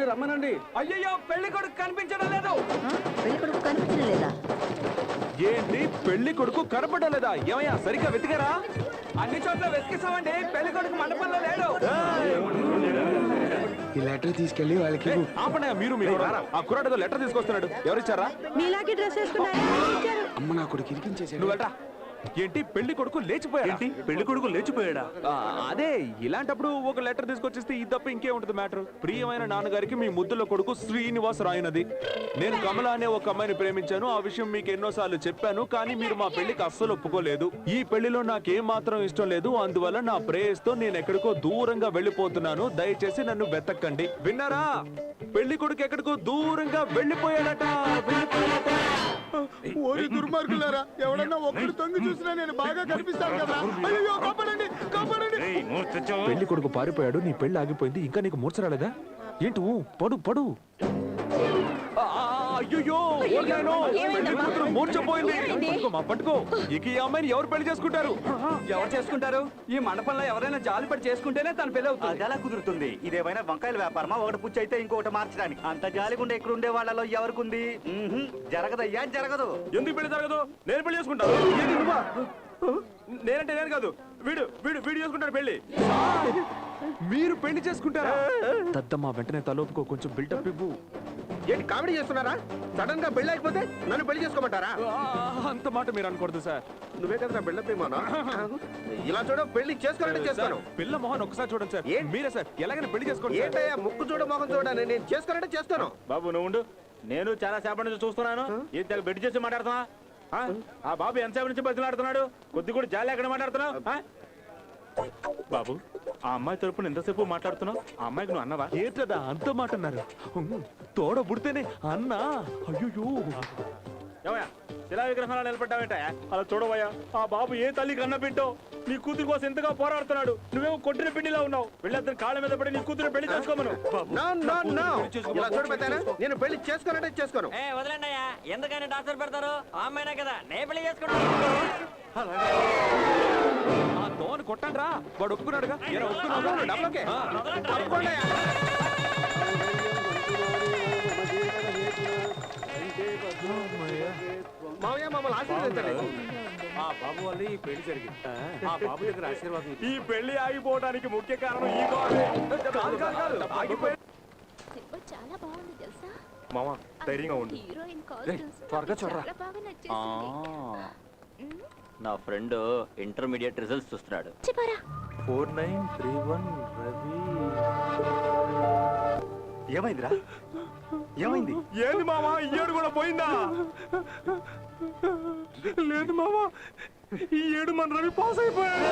కొడుకుని రమ్మనండి. అయ్యయ్యో పెళ్ళి కొడుకు కనిపించడం లేదు. పెళ్ళి కొడుకు కనిపించడం లేదా? ఏంటి? పెళ్ళి కొడుకు కనపడలేదా ఏమయ్యా సరిగ్గా వెతికారా? అన్ని చోట్ల వెతికిస్తామండి. పెళ్ళి కొడుకు మండపంలో లేడు. ఈ లెటర్ తీసుకెళ్ళి వాళ్ళకి ఆపండి మీరు మీరు ఆ కుర్రాడు లెటర్ తీసుకొస్తున్నాడు. ఎవరిచ్చారా? మీలాగే డ్రెస్ వేసుకున్నారా? అమ్మ నా కొడుకు ఇరికించేసాడు నువ్వు వెళ్ళరా? ఏంటి? పెళ్ళి కొడుకు లేచిపోయాడు? ఏంటి? పెళ్ళి కొడుకు లేచిపోయాడా? అదే ఇలాంటప్పుడు ఒక లెటర్ తీసుకొచ్చేస్తే ఈ తప్ప ఇంకే ఉంటుంది మ్యాటర్? ప్రియమైన నాన్నగారికి మీ ముద్దుల కొడుకు శ్రీనివాస్ రాయనది నేను కమల అనే ఒక అమ్మాయిని ప్రేమించాను. ఆ విషయం మీకు ఎన్నోసార్లు చెప్పాను కానీ మీరు మా పెళ్ళికి అస్సలు ఒప్పుకోలేదు. ఈ పెళ్ళిలో నాకేం మాత్రం ఇష్టం లేదు. అందువల్ల నా ప్రేయస్తో నేను ఎక్కడికో దూరంగా వెళ్ళిపోతున్నాను. దయచేసి నన్ను వెతక్కండి విన్నారా? పెళ్ళి కొడుకు ఎక్కడికో దూరంగా వెళ్ళిపోయాడట. వెళ్ళిపోయాడట. ఓరి దుర్మార్గులారా ఎవడన్నా ఒక్కడు తొంగి చూసినా నేను బాగా కనిపిస్తాను కదా? అయ్యో కాపాడండి కాపాడండి. పెళ్ళి కొడుకు పారిపోయాడు నీ పెళ్ళి ఆగిపోయింది ఇంకా నీకు మూర్చ రాలేదా? ఏంటి పడు పడు. కూతురు మూర్ఛపోయింది. పట్టుకోమా పట్టుకో ఇక ఈ అమ్మాయిని ఎవరు పెళ్ళి చేసుకుంటారు? ఎవరు చేసుకుంటారు? ఈ మండపంలో ఎవరైనా జాలిపడి చేసుకుంటేనే తన పెళ్ళి అవుతుంది. అది ఎలా కుదురుతుంది. ఇదేమైనా వంకాయల వ్యాపారమా? ఒకటి పుచ్చి అయితే ఇంకొకటి మార్చడానికి. అంత జాలిగుండే ఇక్కడ ఉండే వాళ్ళలో ఎవరికుంది. జరగదయ్యా జరగదు. ఎందుకు పెళ్ళి జరగదు? నేను పెళ్ళి చేసుకుంటాను? నేనంటే నేను కాదు. వీడు వీడు వీడు చేసుకుంటాడు పెళ్ళి. మీరు పెళ్ళి చేసుకుంటారా? దద్దమ్మ వెంటనే తలోపుకో కొంచెం బిల్డప్ ఇవ్వు. ఏంటి కామెడీ చేస్తున్నారా? సడన్గా పెళ్ళి అయిపోతే నన్ను పెళ్ళి చేసుకోమంటారా? అంత మాట మీరు అనకూడదు సార్. నువ్వే కదా బిల్డప్ ఇవ్వమా ఇలా చూడ పెళ్ళి చేసుకోవాలంటే చేస్తాను పిల్ల మొహన్ ఒకసారి చూడండి సార్. ఏం? మీరే సార్ ఎలాగైనా పెళ్ళి చేసుకోండి. ఏంటయ్యా ముక్కు చూడ మొహం చూడని నేను చేసుకోవాలంటే చేస్తాను బాబు నువ్వు ఉండు. నేను చాలా సేపటి నుంచి చూస్తున్నాను. ఏం తెగ బెడ్ చేసి మాట్లాడుతున్నా ఆ? ఆ బాబు ఎంతసేపు నుంచి బతిలాడుతున్నాడు కొద్ది కూడా జాలి ఎక్కడ మాట్లాడుతున్నావు? ఆ? బాబు ఆ అమ్మాయి తరపున ఎంతసేపు మాట్లాడుతున్నావు? ఆ అమ్మాయికి నువ్వు అన్నవా? ఏంటదా అంత మాట అన్నారు. ఉమ్, తోడ పుడితేనే అన్నా. అయ్యో ఏమయ్యా శిలా విగ్రహంలో నిలబడ్డావేంట? అలా చూడవయ్యా ఆ బాబు ఏ తల్లి కన్న బిడ్డో? నీ కూతురు కోసం ఎంతగా పోరాడుతున్నాడు? నువ్వేమో కొట్టిన పిండిలా ఉన్నావు. వెళ్ళి అతని కాళ్ళ మీద పడి నీ కూతురు పెళ్ళి చేసుకోమను. నో నో నో ఇలా చూడ పెద్దాయనా, నేను పెళ్ళి చేసుకోవాలంటే చేసుకోను. ఏ వదలండి అయ్యా. ఎందుకని టార్చర్ పెడతారు? ఆ అమ్మాయినా కదా. నే పెళ్ళి చేసుకుంటాను. తోని కొట్టండి రా వాడు ఒప్పుకున్నాడుగా ఏరా, ఒప్పుకున్నావుగా? డబ్బులకే. ఆ, తప్పకుండా. మావయ్య మమ్మల్ని ఆశీర్వదించండి ఆ బాబు వల్ల ఈ పెళ్ళి జరిగింది ఆ బాబు దగ్గర ఆశీర్వాదం ఈ పెళ్ళి ఆగిపోవడానికి ముఖ్య కారణం ఈ గోడే. కాదు, కాదు, కాదు. ఆగిపోయి- సినిమా చాలా బాగుంది తెలుసా మామ ధైర్యంగా ఉండు హీరోయిన్ రేయ్, త్వరగా చూడరా. నా ఫ్రెండ్ ఇంటర్మీడియట్ రిజల్ట్స్ చూస్తున్నాడు. చెప్పారా? Four nine three one Ravi. ఏమైందిరా? ఏమైంది? ఏంది మామా ఈ ఏడు కూడా పోయిందా? లేదు మామా ఈ ఏడు మన రవి పాస్ అయిపోయాడు.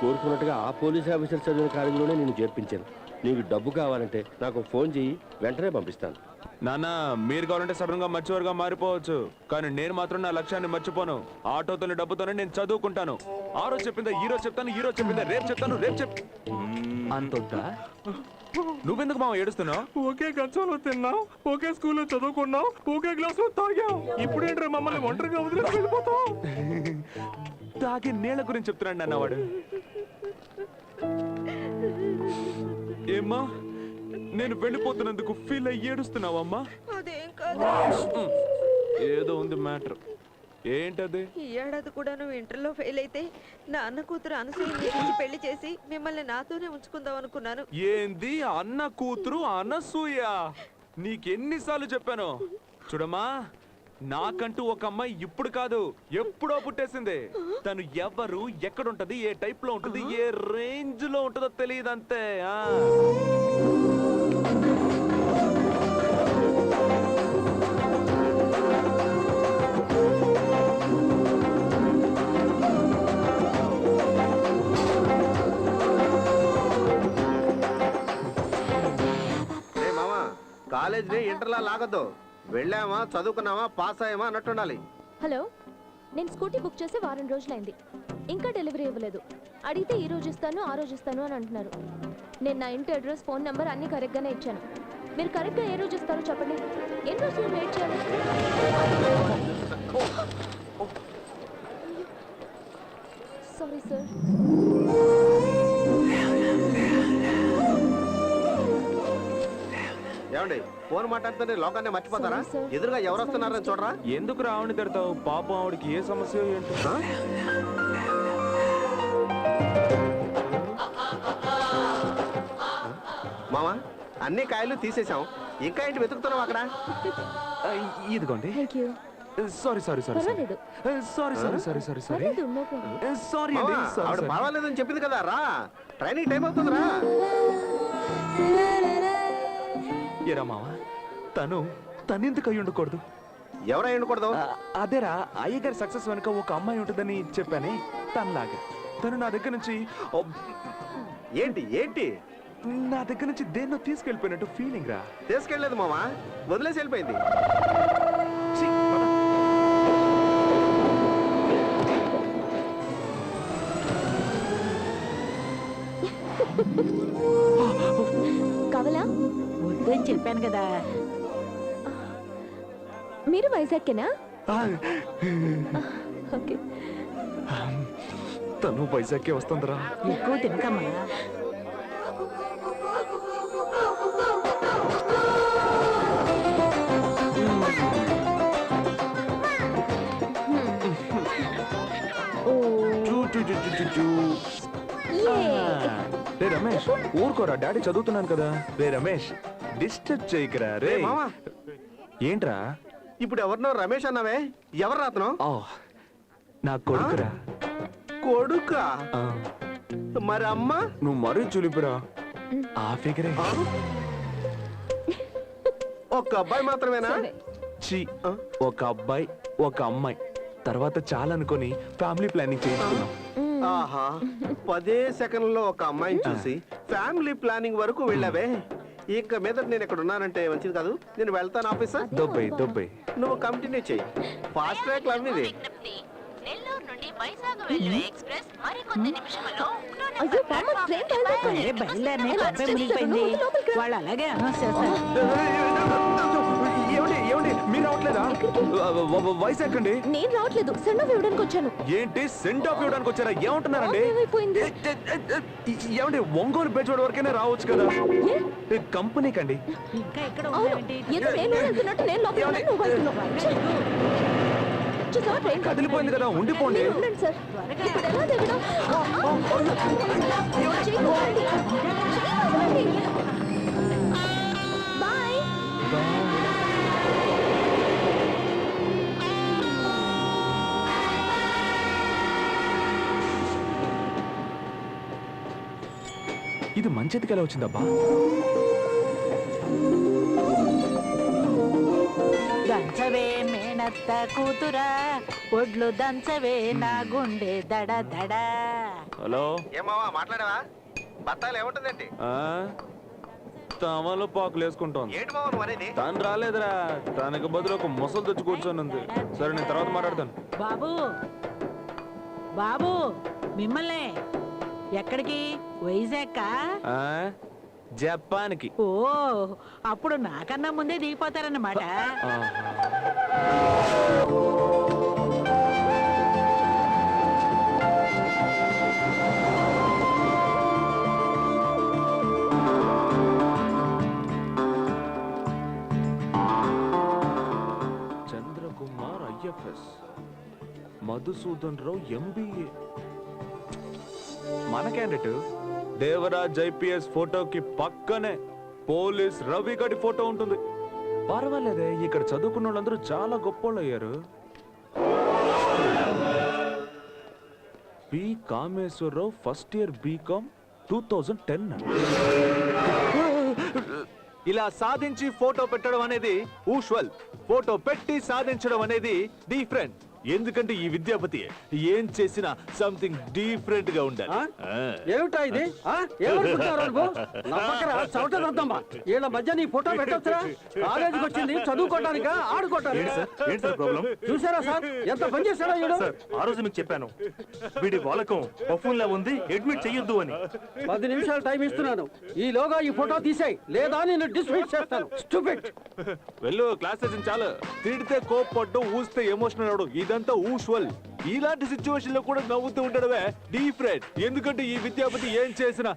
కోరుకున్నట్టుగా ఆ పోలీస్ ఆఫీసర్ చదివిన కాలేజీలోనే నేను చేర్పించాను. నీకు డబ్బు కావాలంటే నాకు ఫోన్ చెయ్యి వెంటనే పంపిస్తాను. నాన్న మీరు కావాలంటే సడన్గా మర్చివారుగా మారిపోవచ్చు. కానీ నేను మాత్రం నా లక్ష్యాన్ని మర్చిపోను. ఆటోతోని డబ్బుతోనే నేను చదువుకుంటాను. ఆ రోజు చెప్పిందా ఈ రోజు చెప్తాను ఈ రోజు చెప్పిందా రేపు చెప్తాను రేపు చెప్ అంతొద్దా? నువ్వెందుకు మామ ఏడుస్తున్నావు? ఒకే గచ్చంలో తిన్నాం ఒకే స్కూల్లో చదువుకున్నాం ఒకే క్లాస్లో తాగాం ఇప్పుడేంట్రా మమ్మల్ని ఒంటరిగా వదిలేసి వెళ్ళిపోతాం తాగే నీళ్ళ గురించి చెప్తున్నాడు నాన్న వాడు. ఏమ్మా నేను వెళ్ళిపోతున్నందుకు ఫీల్ అయ్యి ఏడుస్తున్నావమ్మా? అదేం కాదు. ఉమ్, ఏదో ఉంది మ్యాటర్. ఏంటది? ఈ ఏడాది కూడా నువ్వు ఇంటర్లో ఫెయిల్ అయితే నా అన్న కూతురు అనసూయని ఇచ్చి పెళ్ళి చేసి మిమ్మల్ని నాతోనే ఉంచుకుందాం అనుకున్నాను. ఏంది? అన్న కూతురు అనసూయ? నీకెన్నిసార్లు చెప్పాను? చూడమ్మా నాకంటూ ఒక అమ్మాయి ఇప్పుడు కాదు ఎప్పుడో పుట్టేసింది తను ఎవరు ఎక్కడుంటది ఏ టైప్లో ఉంటది ఏ రేంజ్లో ఉంటుందో తెలియదు అంతే ఆ. కాలేజ్ ఇంటర్లా లాగద్దు వెళ్ళామా చదువుకున్నామా పాస్ అయ్యామా అన్నట్టు ఉండాలి. హలో నేను స్కూటీ బుక్ చేసి వారం రోజులైంది. ఇంకా డెలివరీ ఇవ్వలేదు. అడిగితే ఈ రోజు ఇస్తాను ఆ రోజు ఇస్తాను అని అంటున్నారు. నేను నా ఇంటి అడ్రస్ ఫోన్ నెంబర్ అన్ని కరెక్ట్గానే ఇచ్చాను. మీరు కరెక్ట్గా ఏ రోజు ఇస్తారో చెప్పండి. ఎన్ని రోజులు వెయిట్ చేయాలి? Sorry sir. ఏమండి ఫోన్ మాట్లాడుతుంటే లోకాన్ని మర్చిపోతారా. ఎదురుగా ఎవరు వస్తున్నారని చూడరా? ఎందుకు రావణి తిడతావు? పాపం ఆవిడకి ఏ సమస్య ఏంటో? మామా అన్ని కాయలు తీసేసాం ఇంకా ఏంటి వెతుకుతున్నావు అక్కడ? ఇదిగోండి. Sorry sorry sorry sorry sorry sorry sorry పర్వాలేదని చెప్పింది కదా రా. ట్రైనింగ్ టైం అవుతుందిరా. ఎరా మామ తను తనెందుకు అయి ఉండకూడదు ఎవరై ఉండకూడదు అదేరా అయ్యగారి సక్సెస్ వెనుక ఒక అమ్మాయి ఉంటుందని చెప్పానే తనలాగా. తను నా దగ్గర నుంచి ఏంటి ఏంటి? నా దగ్గర నుంచి దేన్నో తీసుకెళ్ళిపోయినట్టు ఫీలింగ్ రా. తీసుకెళ్ళలేదు మామా వదిలేసి వెళ్ళిపోయింది. చెప్పాను కదా. మీరు వైజాగ్కేనా? ఓకే. తను వైజాగ్కే వస్తుందిరా. ఎక్కువ తినకమ్మా. రే రమేష్ ఊరుకోరా డాడీ చదువుతున్నాను కదా. రే రమేష్ డిస్టర్బ్ చేయకరా రే మావా. ఏంట్రా? ఇప్పుడు ఎవరినో రమేష్ అన్నావే. ఎవరు రాతను? ఓ నా కొడుకురా. కొడుక? ఆ, మరి అమ్మ నువ్వు మరీ చులిపురా. ఆ ఫిగరే. ఆ? ఒక్క అబ్బాయి మాత్రమేనా? సరే. చి ఒక అబ్బాయి ఒక అమ్మాయి. తర్వాత చాలా అనుకొని ఫ్యామిలీ ప్లానింగ్ చేయించుకున్నాం. ఆహా. పదే సెకండ్లో ఒక అమ్మాయిని చూసి ఫ్యామిలీ ప్లానింగ్ వరకు వెళ్ళావే. ఇక మీద నేను ఇక్కడ ఉన్నానంటే మంచిది కాదు. నేను వెళ్తాను ఆఫీసర్ దొబ్బై దొబ్బై. నువ్వు కంటిన్యూ చెయ్యి. ఫాస్ట్ ట్రాక్ లవ్ ఇది. నెల్లూరు నుండి వైజాగ్ వెళ్ళే ఎక్స్ప్రెస్ మరికొద్ది అయ్యో బామ్మ ట్రైన్. బయలుదేరనే లోపలికి అలాగే అనౌన్స్ చేస్తారు. మీరు రావట్లేదా వైజాగ్ అండి నేను రావట్లేదు సెండ్ ఆఫ్ ఇవ్వడానికి వచ్చాను ఏంటి సెండ్ ఆఫ్ ఇవ్వడానికి వచ్చారా ఏమంటున్నారండి ఏమైపోయింది ఏ- ఏ- ఏ- ఏ- ఏమండి ఒంగోలు బెజవాడ వరకైనా రావచ్చు కదా చూసావా ట్రైన్ కదిలిపోయింది కదా ఉండిపోండి సార్ ఇది మంచిదికి ఎలా వచ్చిందబ్బా? దంచవే మేనత్త కూతురా ఒడ్లు దంచవే నా గుండె దడ దడ. హలో? ఏమావా మాట్లాడావా? బత్తాలు ఏముంటుందండి ఆ? తమలు పాకులు వేసుకుంటోంది. ఏంటి మావా తను రాలేదురా. తనకు బదులు ఒక ముసలు తెచ్చి కూర్చొని ఉంది. సరే నేను తర్వాత మాట్లాడతాను. బాబు బాబు మిమ్మల్ని ఎక్కడికి? వైజాగ్ ఆ, జపాన్కి. ఓ అప్పుడు నాకన్నా ముందే దిగిపోతారన్నమాట. చంద్రకుమార్ ఐఎఫ్ఎస్ మధుసూదన్ రావు ఎంబీఏ మన క్యాండిడేట్ దేవరాజ్ ఐపీఎస్ ఫోటోకి పక్కనే పోలీస్ రవి గడి ఫోటో ఉంటుంది. పర్వాలేదే ఇక్కడ చదువుకున్న వాళ్ళందరూ చాలా గొప్పోళ్ళు అయ్యారు P Kameswararao first year BCom two thousand ten. ఇలా సాధించి ఫోటో పెట్టడం అనేది ఊష్వల్. ఫోటో పెట్టి సాధించడం అనేది డిఫరెంట్ ఎందుకంటే ఈ విద్యాపతి ఏం చేసినా సంథింగ్ డిఫరెంట్గా ఉండాలి. ఏమిటా ఇది? వీళ్ళ మధ్య నీ ఫోటో పెట్టొచ్చురా? కాలేజీకి వచ్చింది చదువుకోవడానికా ఆడుకోవటానికా ఏంటి సార్? ప్రాబ్లం? చూసారా సార్? ఎంత పని చేశాడో వీడు ఆ రోజు మీకు చెప్పాను. వీడి వాలకం బఫూన్ లా ఉంది అడ్మిట్ చెయ్యొద్దు అని. పది నిమిషాలు టైం ఇస్తున్నాను. ఈలోగా ఈ ఫోటో తీసేయ్. లేదా నేను డిస్మిస్ చేస్తాను. స్టూపిడ్ వెళ్ళు క్లాస్ సెషన్ చాలు. తిడితే కోప్పడ్డం ఊస్తే ఎమోషనల్ అవడం ఇదంతా ఊజువల్ ఇలాంటి సిచ్యువేషన్లో కూడా నవ్వుతూ ఉండడమే డిఫరెంట్ ఎందుకంటే ఈ విద్యాపతి ఏం చేసినా